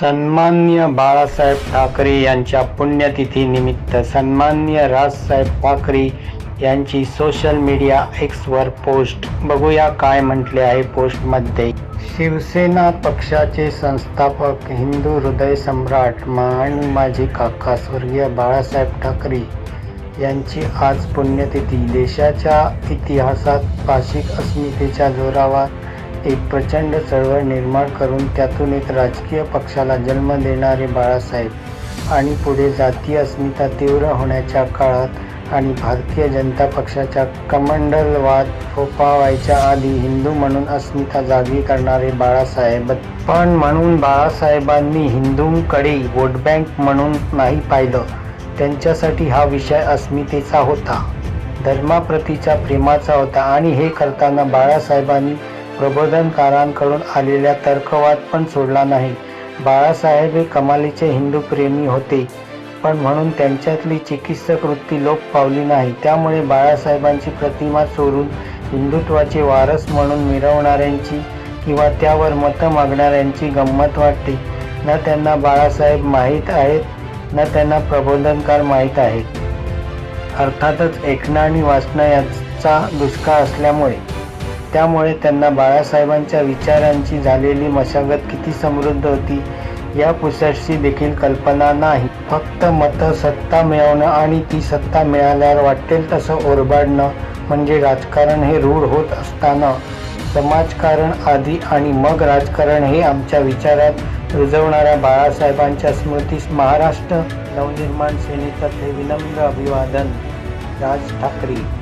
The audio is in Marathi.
सन्मान्य बाळासाहेब ठाकरे यांच्या पुण्यतिथी निमित्त सन्मान्य राजसाहेब ठाकरे यांची सोशल मीडिया एक्सवर पोस्ट बघूया काय म्हटले आहे पोस्टमध्ये शिवसेना पक्षाचे संस्थापक हिंदू हृदय सम्राट आणि माझे काका स्वर्गीय बाळासाहेब ठाकरे यांची आज पुण्यतिथी. देशाच्या इतिहासात भाषिक अस्मितेच्या जोरावर एक प्रचंड चळवळ निर्माण करून त्यातून एक राजकीय पक्षाला जन्म देणारे बाळासाहेब आणि पुढे जातीय अस्मिता तीव्र होण्याच्या काळात आणि भारतीय जनता पक्षाच्या कमंडलवाद फोपावायच्या आधी हिंदू म्हणून अस्मिता जागी करणारे बाळासाहेब. पण म्हणून बाळासाहेबांनी हिंदूंकडे वोट बँक म्हणून नाही पाहिलं. त्यांच्यासाठी हा विषय अस्मितेचा होता. धर्माप्रतीच्या प्रेमाचा होता आणि हे करताना बाळासाहेबांनी प्रबोधनकारांकडून आलेल्या तर्कवाद पण सोडला नाही. बाळासाहेब हे कमालीचे हिंदू प्रेमी होते पण म्हणून त्यांच्यातली चिकित्सक वृत्ती लोप पावली नाही. त्यामुळे बाळासाहेबांची प्रतिमा चोरून हिंदुत्वाचे वारस म्हणून मिरवणाऱ्यांची किंवा त्यावर मतं मागणाऱ्यांची गंमत वाटते. न त्यांना बाळासाहेब माहीत आहेत न त्यांना प्रबोधनकार माहीत आहेत. अर्थातच ऐकणं आणि वाचणं याचा दुष्काळ असल्यामुळे त्यामुळे त्यांना बाळासाहेबांच्या विचारांची झालेली मशागत किती समृद्ध होती या पुसटची देखील कल्पना नाही. फक्त मतं सत्ता मिळवणं आणि ती सत्ता मिळाल्यावर वाटेल तसं ओरबाडणं म्हणजे राजकारण हे रूढ होत असताना. समाजकारण आधी आणि मग राजकारण हे आमच्या विचारात रुजवणाऱ्या बाळासाहेबांच्या स्मृतीस महाराष्ट्र नवनिर्माण सेनेतर्फे विनम्र अभिवादन. राज ठाकरे.